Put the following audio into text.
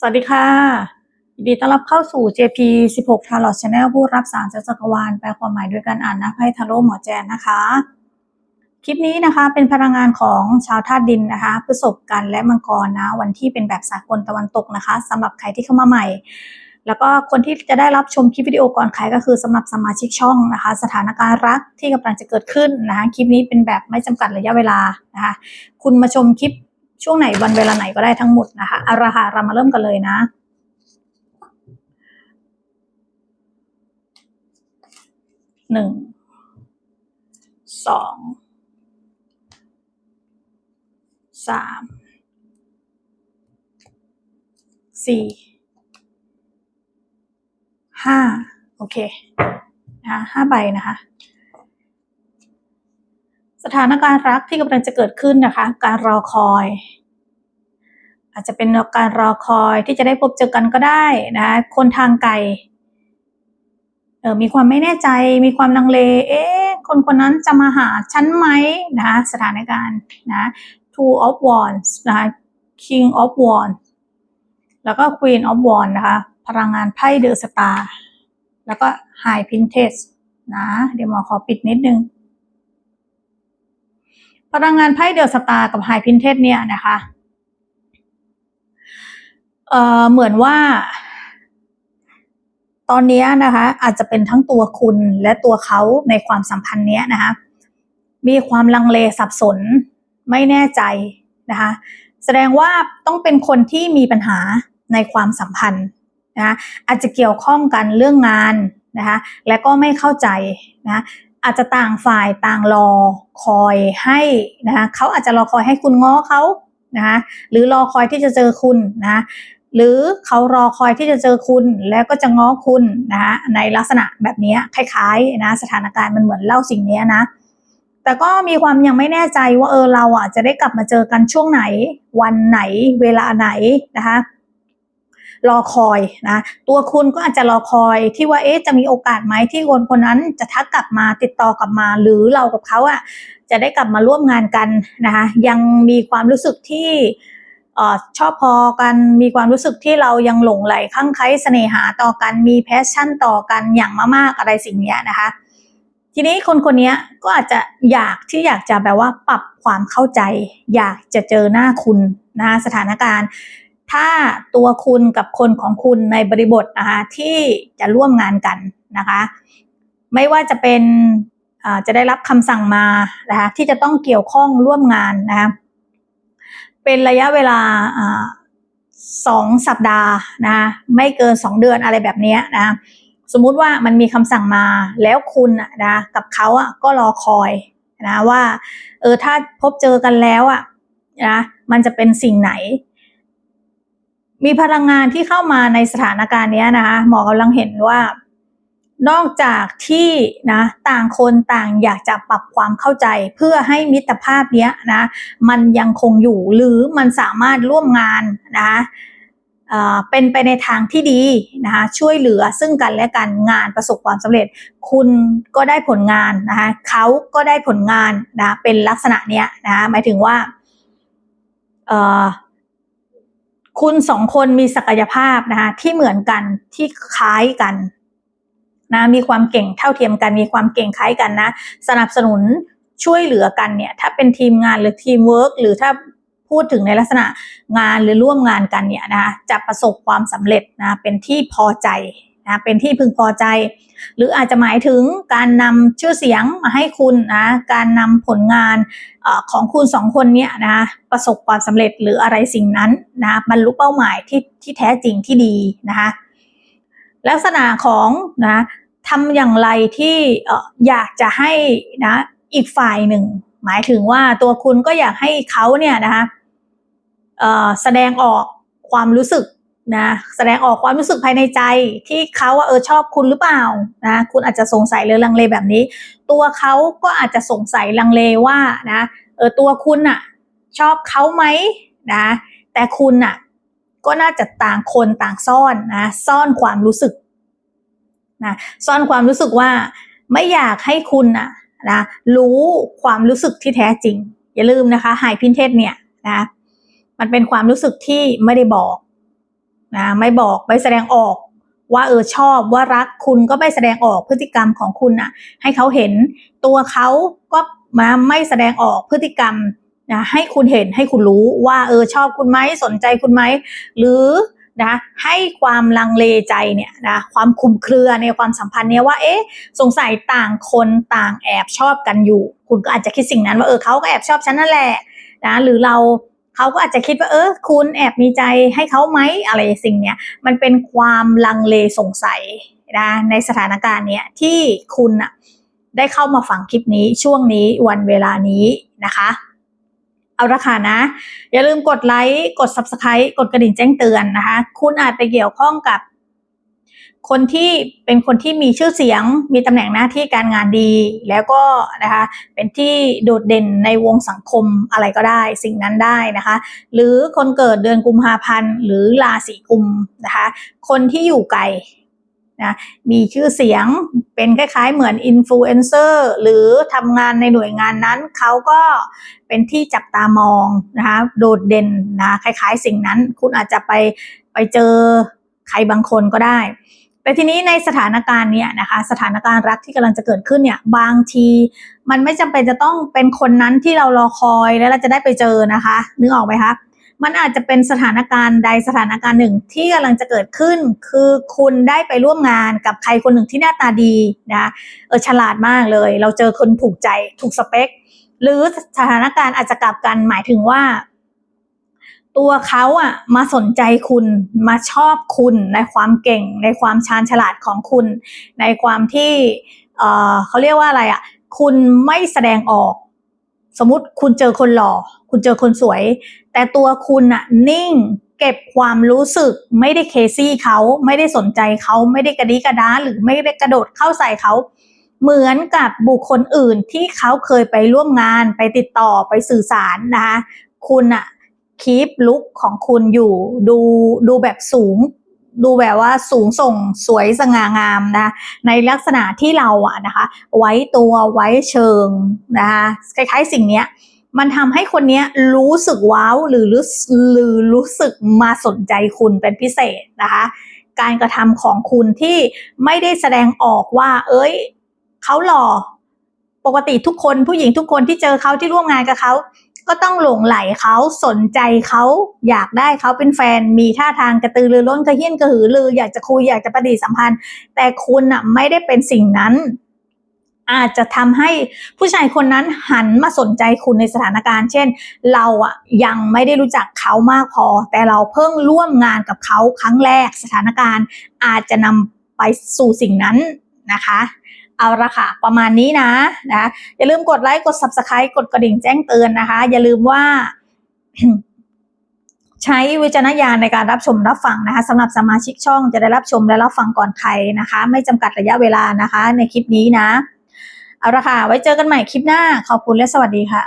สวัสดีค่ะยินดีต้อนรับเข้าสู่ JP 16 Tarot Channel ผู้รับสารจากจักรวาลแปลความหมายด้วยการอ่านนะไพ่ทาโร่หมอแจนนะคะ คลิปนี้นะคะเป็นพลังงานของชาวธาตุดินนะคะพฤษภกันและมังกรนะวันที่เป็นแบบสากลตะวันตกนะคะสำหรับใครที่เข้ามาใหม่ แล้วก็คนที่จะได้รับชมคลิปวิดีโอก่อนใครก็คือสำหรับสมาชิกช่องนะคะ สถานการณ์รักที่กำลังจะเกิดขึ้นนะคะคลิปนี้เป็นแบบไม่จำกัดระยะเวลานะคะ คุณมาชมคลิป ช่วงไหนวันเวลาไหนก็ได้ทั้งหมดนะคะเอาละค่ะเรามาเริ่มกันเลยนะ หนึ่ง สอง สาม สี่ ห้า โอเค นะคะห้าใบนะคะ สถานการณ์รักที่กำลังจะเกิดขึ้นนะคะ การรอคอย อาจจะเป็นการรอคอยที่จะได้พบเจอกันก็ได้นะ คนทางไกลเออมีความไม่แน่ใจ มีความลังเล เอ๊ะ คนคนนั้นจะมาหาฉันไหมนะสถานการณ์นะ two of wands นะคะ king of wands แล้วก็ queen of wands นะคะ พลังงานไพ่เดอะสตาร์แล้วก็ high princess นะ เดี๋ยวหมอขอปิดนิดนึง พลังงานไพ่เดอะสตาร์กับ high princess เนี่ยนะคะเอ่อเหมือนว่า ตอนนี้นะคะ อาจจะเป็นทั้งตัวคุณและตัวเขาในความสัมพันธ์เนี้ยนะคะ มีความลังเลสับสนไม่แน่ใจนะคะ แสดงว่าต้องเป็นคนที่มีปัญหาในความสัมพันธ์นะคะอาจจะเกี่ยวข้องกันเรื่องงานนะคะ และก็ไม่เข้าใจนะ อาจจะต่างฝ่ายต่างรอคอยให้นะคะเขาอาจจะรอคอยให้คุณง้อเขานะคะหรือรอคอยที่จะเจอคุณนะหรือเขารอคอยที่จะเจอคุณแล้วก็จะง้อคุณนะในลักษณะแบบนี้คล้ายๆนะสถานการณ์มันเหมือนเล่าสิ่งนี้นะแต่ก็มีความยังไม่แน่ใจว่าเออเราอะจะได้กลับมาเจอกันช่วงไหน วันไหนเวลาไหนนะคะ รอคอยนะตัวคุณก็อาจจะรอคอยที่ว่าเอ๊ะจะมีโอกาสไหมที่คนคนนั้นจะทักกลับมาติดต่อกลับมา หรือเรากับเขาอะจะได้กลับมาร่วมงานกันนะคะยังมีความรู้สึกที่เอ่อชอบพอกันมีความรู้สึกที่เรายังหลงไหลข้างใครเสน่หาต่อกันมีแพชชั่นต่อกันอย่างมากๆอะไรสิ่งนี้นะคะ ทีนี้คนคนนี้ก็อาจจะอยากที่อยากจะแบบว่าปรับความเข้าใจ อยากจะเจอหน้าคุณนะคะสถานการณ์ ถ้าตัวคุณกับคนของคุณในบริบทนะคะที่จะร่วมงานกันนะคะ ไม่ว่าจะเป็นจะได้รับคำสั่งมานะคะที่จะต้องเกี่ยวข้องร่วมงานนะคะเป็นระยะเวลาสองสัปดาห์นะคะไม่เกินสองเดือนอะไรแบบนี้นะสมมุติว่ามันมีคำสั่งมาแล้วคุณอะนะกับเขาอะก็รอคอยนะว่าเออถ้าพบเจอกันแล้วอะนะมันจะเป็นสิ่งไหน มีพลังงานที่เข้ามาในสถานการณ์นี้นะคะหมอกำลังเห็นว่า นอกจากที่นะต่างคนต่างอยากจะปรับความเข้าใจ เพื่อให้มิตรภาพเนี้ยนะมันยังคงอยู่หรือมันสามารถร่วมงานนะคะเอ่อเป็นไปในทางที่ดีนะคะช่วยเหลือซึ่งกันและกันงานประสบความสำเร็จ คุณก็ได้ผลงานนะคะเขาก็ได้ผลงานนะเป็นลักษณะเนี้ยนะคะหมายถึงว่าเออ คุณสองคนมีศักยภาพนะคะที่เหมือนกันที่คล้ายกันนะมีความเก่งเท่าเทียมกัน มีความเก่งคล้ายกันนะสนับสนุนช่วยเหลือกันเนี่ย ถ้าเป็นทีมงานหรือทีมเวิร์กหรือถ้าพูดถึงในลักษณะงานหรือร่วมงานกันเนี่ยนะคะจะประสบความสำเร็จนะเป็นที่พอใจ นะเป็นที่พึงพอใจ หรืออาจจะหมายถึงการนำชื่อเสียงมาให้คุณนะการนำผลงานอของคุณสองคนเนี่ยนะประสบความสำเร็จหรืออะไรสิ่งนั้นนะบรรลุเป้าหมายที่ที่แท้จริงที่ดีนะคะลักษณะของนะทำอย่างไรที่ออยากจะให้นะอีกฝ่ายหนึ่ง หมายถึงว่าตัวคุณก็อยากให้เขาเนี่ยนะคะแสดงออกความรู้สึก นะแสดงออกความรู้สึกภายในใจที่เขาว่าเออชอบคุณหรือเปล่านะคุณอาจจะสงสัยหรือลังเลแบบนี้ ตัวเขาก็อาจจะสงสัยลังเลว่านะเออตัวคุณอะชอบเขาไหมนะแต่คุณอะก็น่าจะต่างคนต่างซ่อนนะซ่อนความรู้สึกนะซ่อนความรู้สึกว่าไม่อยากให้คุณอะนะรู้ความรู้สึกที่แท้จริง อย่าลืมนะคะไฮพินเทสเนี่ยนะมันเป็นความรู้สึกที่ไม่ได้บอก นะไม่บอกไม่แสดงออกว่าเออชอบว่ารักคุณก็ไม่แสดงออกพฤติกรรมของคุณน่ะให้เขาเห็นตัวเขาก็มาไม่แสดงออกพฤติกรรมนะให้คุณเห็นให้คุณรู้ว่าเออชอบคุณไหมสนใจคุณไหมหรือนะให้ความลังเลใจเนี่ยนะความคุมเครือในความสัมพันธ์เนี่ยว่าเอ๊ะสงสัยต่างคนต่างแอบชอบกันอยู่ คุณก็อาจจะคิดสิ่งนั้นว่าเออเขาก็แอบชอบฉันนั่นแหละนะหรือเรา เขาก็อาจจะคิดว่าเออคุณแอบมีใจให้เขาไหมอะไรสิ่งเนี้ยมันเป็นความลังเลสงสัยนะในสถานการณ์เนี้ยที่คุณอะได้เข้ามาฟังคลิปนี้ช่วงนี้วันเวลานี้นะคะเอาละค่ะนะ อย่าลืมกดไลค์ กด Subscribe กดกระดิ่งแจ้งเตือนนะคะ คุณอาจไปเกี่ยวข้องกับ คนที่เป็นคนที่มีชื่อเสียง มีตำแหน่งหน้าที่การงานดี แล้วก็นะคะเป็นที่โดดเด่นในวงสังคมอะไรก็ได้ สิ่งนั้นได้นะคะ หรือคนเกิดเดือนกุมภาพันธ์หรือราศีกุมนะคะ คนที่อยู่ไกลนะมีชื่อเสียงเป็นคล้ายๆเหมือนอินฟลูเอนเซอร์หรือทำงานในหน่วยงานนั้น เขาก็เป็นที่จับตามองนะคะโดดเด่นนะคล้ายๆสิ่งนั้น คุณอาจจะไปไปเจอ ใครบางคนก็ได้ แต่ทีนี้ในสถานการณ์เนี้ยนะคะสถานการณ์รักที่กำลังจะเกิดขึ้นเนี่ยบางทีมันไม่จำเป็นจะต้องเป็นคนนั้นที่เรารอคอยแล้วเราจะได้ไปเจอนะคะนึกออกไหมคะมันอาจจะเป็นสถานการณ์ใดสถานการณ์หนึ่งที่กำลังจะเกิดขึ้น คือคุณได้ไปร่วมงานกับใครคนหนึ่งที่หน้าตาดีนะเออฉลาดมากเลย เราเจอคนถูกใจถูกสเปค หรือสถานการณ์อาจจะกลับกันหมายถึงว่า ตัวเขาอะมาสนใจคุณมาชอบคุณในความเก่ง ในความชาญฉลาดของคุณ ในความที่เออเขาเรียกว่าอะไรอะคุณไม่แสดงออก สมมติคุณเจอคนหล่อ คุณเจอคนสวย แต่ตัวคุณอะนิ่งเก็บความรู้สึกไม่ได้เคซี่เขาไม่ได้สนใจเขาไม่ได้กระดิกระดาหรือไม่ได้กระโดดเข้าใส่เขาเหมือนกับบุคคลอื่นที่เขาเคยไปร่วมงานไปติดต่อไปสื่อสารนะคะคุณอะ คีปลุกของคุณอยู่ ดูดูแบบสูง ดูแบบว่าสูงส่งสวยสง่างามนะในลักษณะที่เราอะนะคะ ไว้ตัวไว้เชิงนะคะคล้ายๆสิ่งเนี้ยมันทำให้คนเนี้ยรู้สึกว้าวหรือรู้หรือรู้สึกมาสนใจคุณเป็นพิเศษนะคะ การกระทำของคุณที่ไม่ได้แสดงออกว่า เอ้ย เขาหล่อ ปกติทุกคนผู้หญิงทุกคนที่เจอเขาที่ร่วมงานกับเขาก็ต้องหลงไหลเขาสนใจเขาอยากได้เขาเป็นแฟนมีท่าทางกระตือรือร้นกระเฮี้ยนกระหือรือ อยากจะคุยอยากจะประดิสัมพันธ์ แต่คุณอะไม่ได้เป็นสิ่งนั้น อาจจะทำให้ผู้ชายคนนั้นหันมาสนใจคุณในสถานการณ์ เช่น เราอะยังไม่ได้รู้จักเขามากพอ แต่เราเพิ่งร่วมงานกับเขาครั้งแรกสถานการณ์ อาจจะนำไปสู่สิ่งนั้นนะคะ เอาละค่ะ ประมาณนี้นะนะอย่าลืมกดไลค์กด subscribe กดกระดิ่งแจ้งเตือนนะคะ อย่าลืมว่า ใช้วิจารณญาณในการรับชมรับฟังนะคะสำหรับสมาชิกช่องจะได้รับชมและรับฟังก่อนใครนะคะ ไม่จำกัดระยะเวลานะคะ ในคลิปนี้นะ เอาละค่ะ ไว้เจอกันใหม่คลิปหน้า ขอบคุณและสวัสดีค่ะ